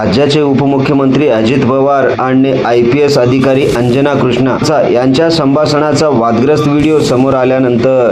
राज्याचे उपमुख्यमंत्री अजित पवार आणि आय पी एस अधिकारी अंजना कृष्णा यांच्या संभाषणाचा वादग्रस्त व्हिडिओ समोर आल्यानंतर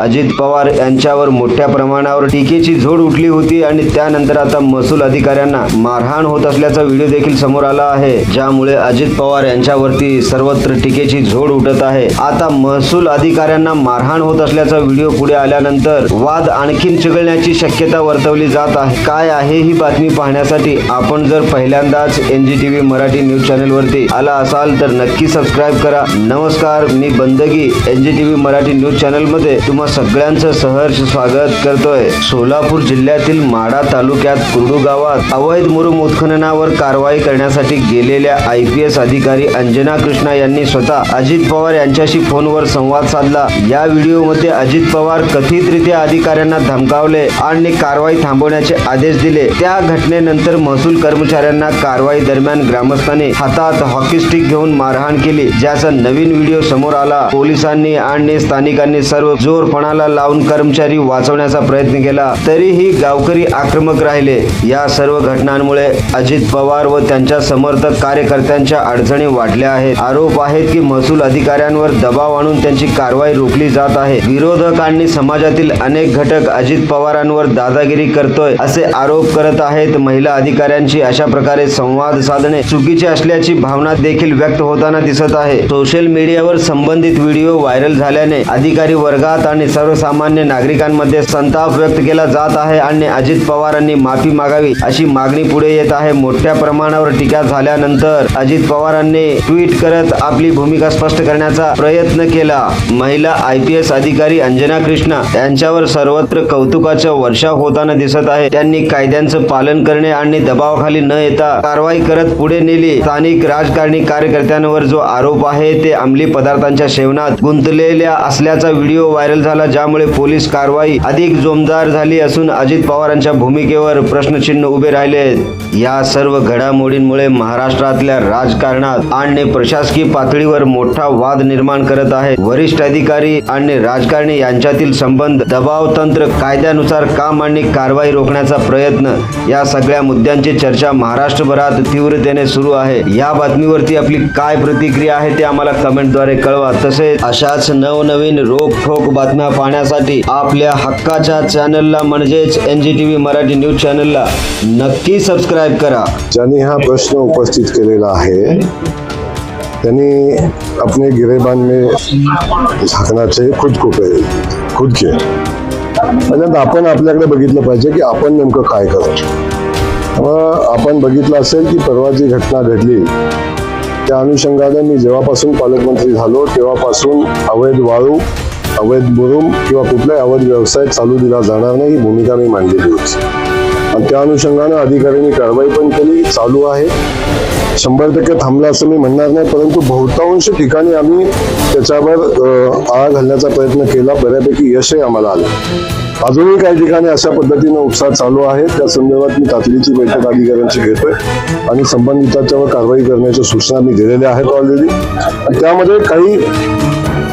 अजित पवार यांच्यावर मोठ्या प्रमाणावर टीकेची झोड उठली होती आणि त्यानंतर आता महसूल अधिकाऱ्यांना मारहाण होत असल्याचा व्हिडिओ देखील समोर आला आहे. ज्यामुळे अजित पवार यांच्यावरती सर्वत्र टीकेची झोड उठत आहे. आता महसूल अधिकाऱ्यांना मारहाण होत असल्याचा व्हिडिओ पुढे आल्यानंतर वाद आणखीन चिघळण्याची शक्यता वर्तवली जात आहे. काय आहे ही बातमी पाहण्यासाठी आपण जर पहिल्यांदाच N G T V Marathi news चॅनलवरती आला असाल तर नक्की सबस्क्राईब करा. नमस्कार मी Bandagi N G T V Marathi news चॅनलमध्ये तुम्हाला सगळ्यांचं सहर्ष स्वागत करतोय. सोलापूर जिल्ह्यातील माडा तालुक्यात कुर्डू गावात अवैध मुरुम उत्खननावर कारवाई करण्यासाठी गेलेल्या आय पी एस अधिकारी अंजना कृष्णा यांनी स्वतः अजित पवार यांच्याशी फोनवर संवाद साधला. या व्हिडिओमध्ये अजित पवार कथितरित्या अधिकाऱ्यांना धमकावले आणि कारवाई थांबवण्याचे आदेश दिले. त्या घटनेनंतर महसूल कर्मचाऱ्यांना कारवाई दरम्यान ग्रामस्थांनी हातात हॉकी स्टिक घेऊन मारहाण केली ज्याचा नवीन व्हिडिओ समोर आला. पोलिसांनी आणि स्थानिकांनी सर्व पणाला लावून कर्मचारी वाचवण्याचा प्रयत्न केला तरीही गावकरी आक्रमक राहिले. या सर्व घटनांमुळे अजित पवार व त्यांच्या समर्थक कार्यकर्त्यांच्या अडचणी वाढल्या आहेत. आरोप आहेत की महसूल अधिकाऱ्यांवर दबाव आणून त्यांची कारवाई रोखली जात आहे. विरोधकांनी समाजातील अनेक घटक अजित पवारांवर दादागिरी करतोय असे आरोप करत आहेत महिला अधिकाऱ्यांची अशा प्रकारे संवाद साधणे चुकीचे असल्याची भावना देखील व्यक्त होताना दिसत आहे. सोशल मीडियावर संबंधित व्हिडिओ व्हायरल झाल्याने अधिकारी वर्गात आणि सर्वसामान्य नागरिकांमध्ये संताप व्यक्त केला जात आहे आणि अजित पवारांनी माफी मागावी अशी मागणी पुढे येत आहे. मोठ्या प्रमाणावर टीका झाल्यानंतर अजित पवारांनी ट्विट करत आपली भूमिका स्पष्ट करण्याचा प्रयत्न केला. महिला आय पी एस अधिकारी अंजना कृष्णा यांच्यावर सर्वत्र कौतुकाच्या वर्षाव होताना दिसत आहे. त्यांनी कायद्यांचं पालन करणे आणि दबावाखाली न येता कारवाई करत पुढे नेली. स्थानिक राजकारणी कार्यकर्त्यांवर जो आरोप आहे ते अंमली पदार्थांच्या सेवनात गुंतलेल्या असल्याचा व्हिडिओ व्हायरल झाला. ज्यामुळे पोलीस कारवाई अधिक जोमदार झाली असून अजित पवारांच्या भूमिकेवर प्रश्नचिन्ह उभे राहिले. या सर्व घडामोडींमुळे महाराष्ट्रातल्या राजकारणात आणि प्रशासकीय पातळीवर मोठा वाद निर्माण करत आहे. वरिष्ठ अधिकारी आणि राजकारणी यांच्यातील संबंध दबाव तंत्र कायद्यानुसार काम आणि कारवाई रोखण्याचा प्रयत्न या सगळ्या मुद्द्यांची चर्चा महाराष्ट्रभरात तीव्रतेने सुरू आहे. या बातमीवरती आपली काय प्रतिक्रिया आहे ते आम्हाला कमेंटद्वारे कळवा. तसेच अशाच नवनवीन रोखोक बातम्या पाहण्यासाठी आपल्या हक्काच्या चॅनलला म्हणजेच N G T V Marathi news चॅनलला नक्की सबस्क्राईब करा. ज्यांनी हा प्रश्न उपस्थित केलेला आहे त्यांनी अपने गिरेबान में झाकना चाहिए खुद को पहिले खुद के पहिल्यांदा म्हणजे आपण आपल्याकडे बघितलं पाहिजे की आपण नेमकं काय करतो. आपण बघितलं असेल की परवा जी घटना घडली त्या अनुषंगाने मी जेव्हापासून पालकमंत्री झालो तेव्हापासून अवैध वाळू अवैध बुरुम किंवा कुठलाही अवैध व्यवसाय चालू दिला जाणार नाही ही भूमिका मी मांडलेली होती. आणि त्या अनुषंगानं अधिकाऱ्यांनी कारवाई पण केली चालू आहे. शंभर टक्के थांबला असं मी म्हणणार नाही परंतु बहुतांश ठिकाणी आम्ही त्याच्यावर आळा घालण्याचा प्रयत्न केला बऱ्यापैकी यशही आम्हाला आलं. अजूनही काही ठिकाणी अशा पद्धतीनं उपसा चालू आहे त्या संदर्भात मी तातडीची बैठक अधिकाऱ्यांची घेतोय आणि संबंधितांच्यावर कारवाई करण्याच्या सूचना मी दिलेल्या आहेत ऑलरेडी आणि त्यामध्ये काही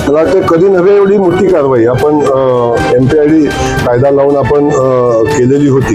मला वाटतं कधी नव्हे एवढी मोठी कारवाई. आपण एम पी आय डी कायदा लावून आपण केलेली होती.